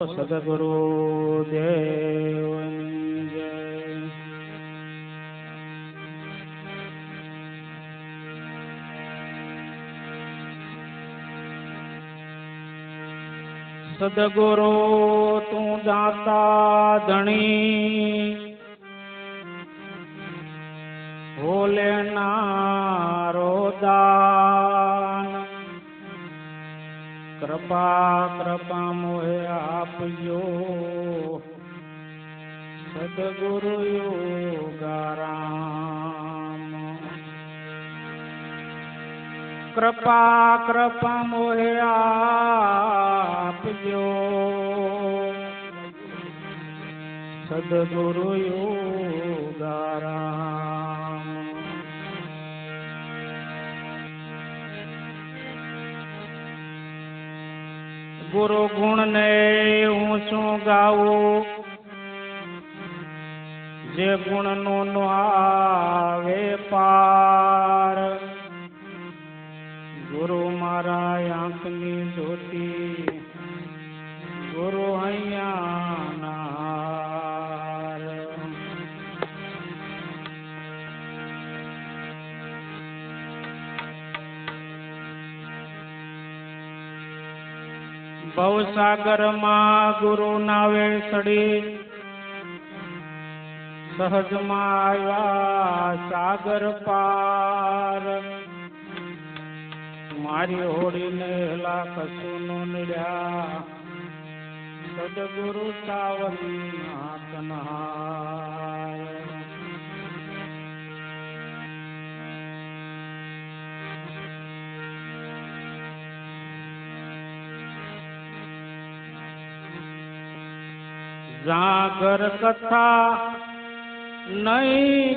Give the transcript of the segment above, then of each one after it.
સદગુરુદેવ સદગુરુ તું દાતા ધણી ભોલેનારો દા કૃપા કૃપા મોહે આપજો. સદગુરુ યોગારામ. કૃપા કૃપા મોહે આપજો. સદગુરુ યોગારામ. ગુરુ ગુણ ને હું શું ગાવું? જે ગુણ નો આવે પાર. ભવસાગરમાં ગુરુ નાવે સડી સહજમાં આવ્યા સાગર પાર. મારી હોડીને હેલા સુનો નડ્યા. સદગુરુ સાવન નાથનાર जागर कथा नहीं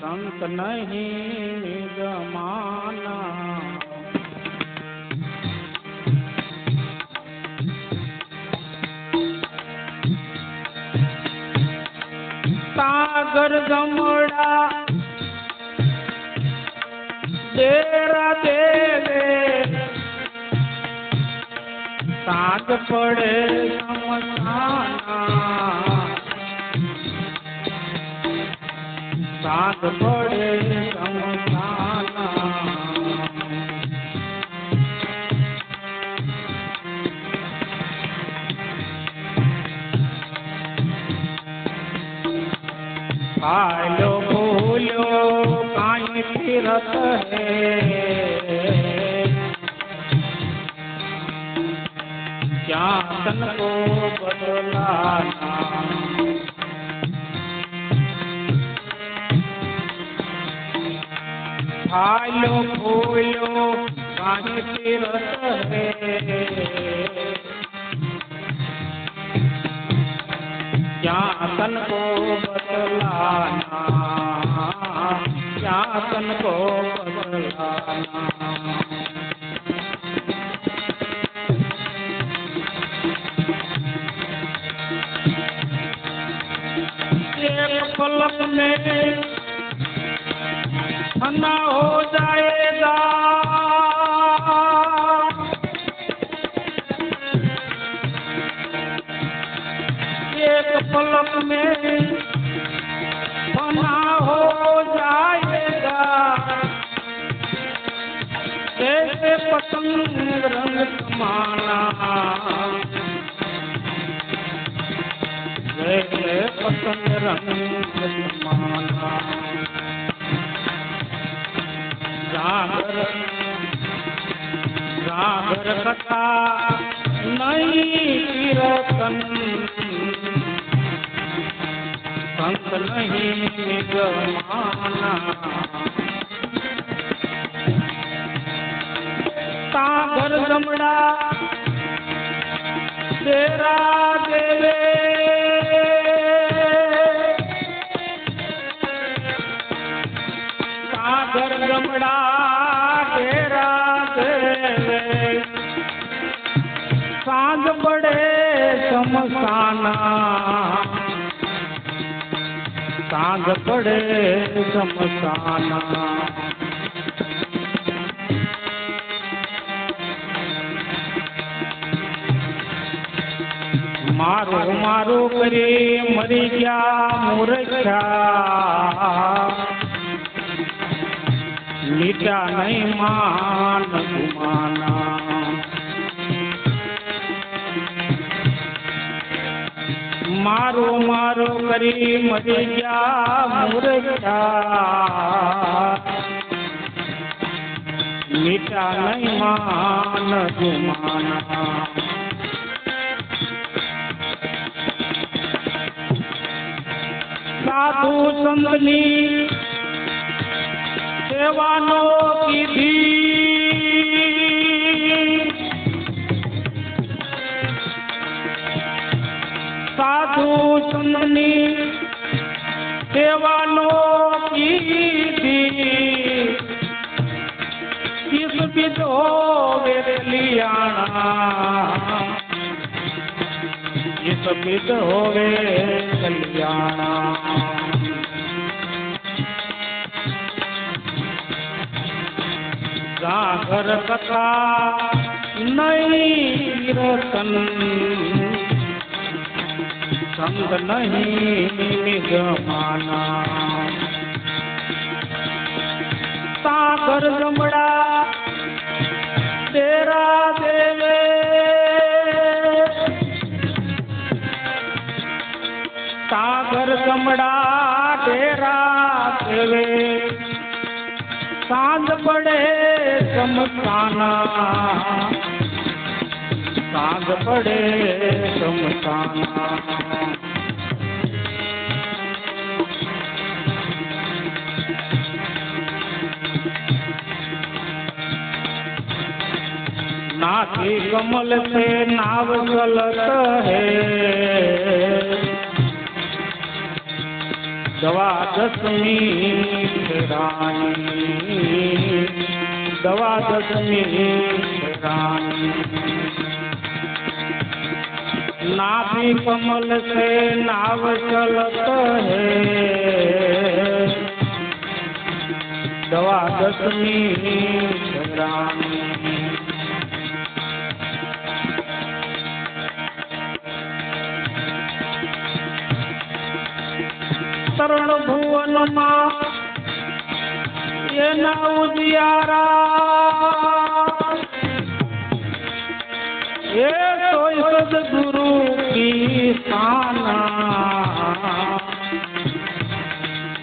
संत नहीं जमाना। सागर गमड़ा तेरा दे ताक पड़े समझाना ताक पड़े समझाना कालो बोलो फिरत है। तन को बदलाना फालो फूलो काहे को बदलाना क्या को बदलाना पलक में फना हो जाएगा। एक पलक में फना हो जाएगा। जैसे पतंग रंग समाना पतंग रंग माना जागर जागर कथा नहीं कीर्तन संत नहीं गमाना सागर जमड़ा तेरा देवे। साँझ बड़े समसाना साँझ बड़े समसाना मारो मारो करे मरी गया मूर्खा। નીટા નહીં માન ગુમાના મારો મારો કરી મરી ગયા મૂર્છા મીઠા નહીં માન ગુમાના સાધુ સંતની जवानों की भी। साधु सुननी जवानों की भी। किस बिदो मेरे लियाना? जिस बिद होवे कल्याणा कर सका नहीं रतन। संग नहीं जमाना सागर जमड़ा तेरा देवे। सागर जमड़ा तेरा देवे। साँझ पड़े पड़े नाथी कमल से नाव गलत है। द्वादशमी रानी। द्वादश में नाभि कमल से नाव चलत है। द्वादश में तरण भुवन माँ न उजियारा ये तो सदगुरु की साना।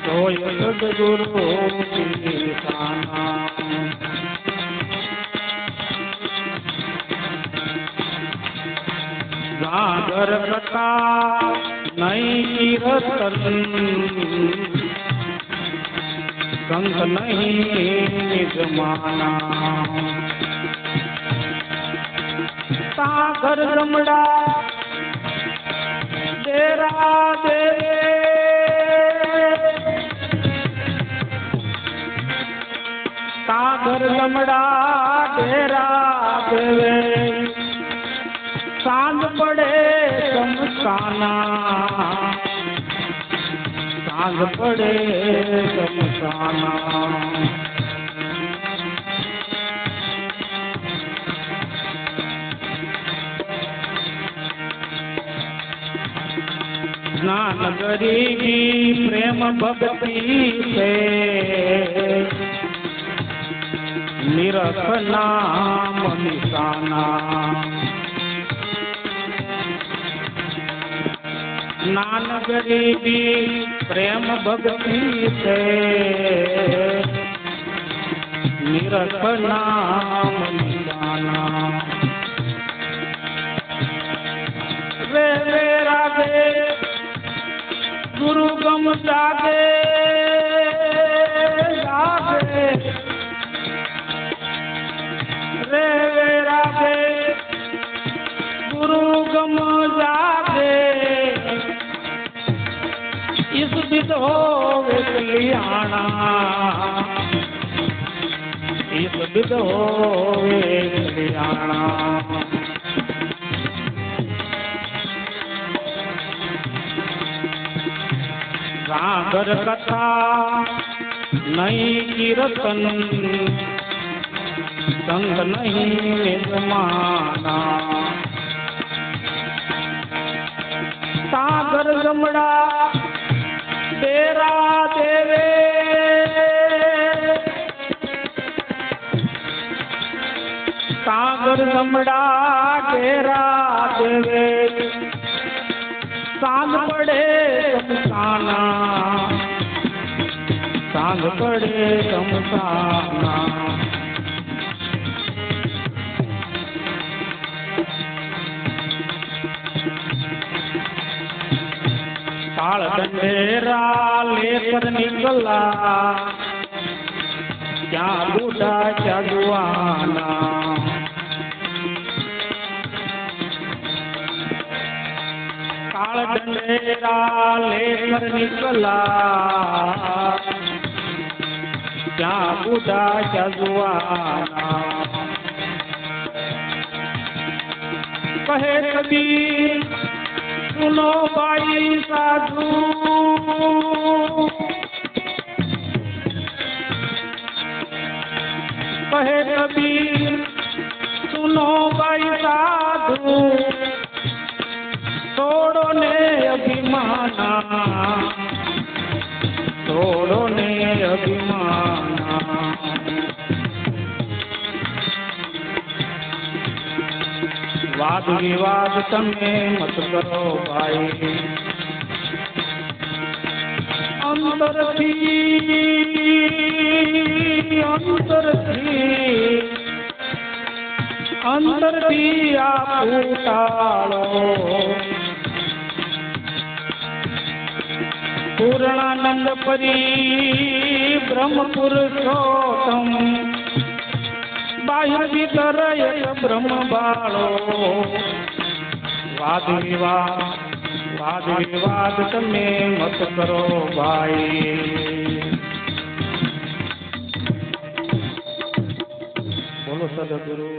तो सदगुरु की साना। गागर कटा नहीं रतन। संग नहीं जमाना। सागर रमड़ा तेरा दे। सागर लमड़ा तेरा देवे। साँझ पड़े समसाना मांग पड़े समसाना स्नान करेगी प्रेम भक्ति से निरत नाम निशाना। नानक देवी प्रेम भक्ति से निरख नाम निदाना। रे मेरा दे गुरु गम साधे तो हो तो कल्याणा। सागर कथा नहीं कीर्तन संग नहीं माना सागर गमड़ा डेरा देवे। सागर समड़ा डेरा देवे। सांग पड़े समसाना सांग पड़े समसाना फेरा लेकर निकला। क्या बूढ़ा क्या जुआना लेकर निकला। क्या बूढ़ा कहे कभी सुनो भाई साधू। वाद विवाद तमे मत करो भाई अंतर थी अंतर थी अंतर थी आप उतारो पूर्णानंद परी ब्रह्मपुरुषोत्तम બાહ્ય ભીતર એક બ્રહ્મ બાળો વાદ વિવાદ વાદ વિવાદ તમે મત કરો ભાઈ બોલો સદગુરુ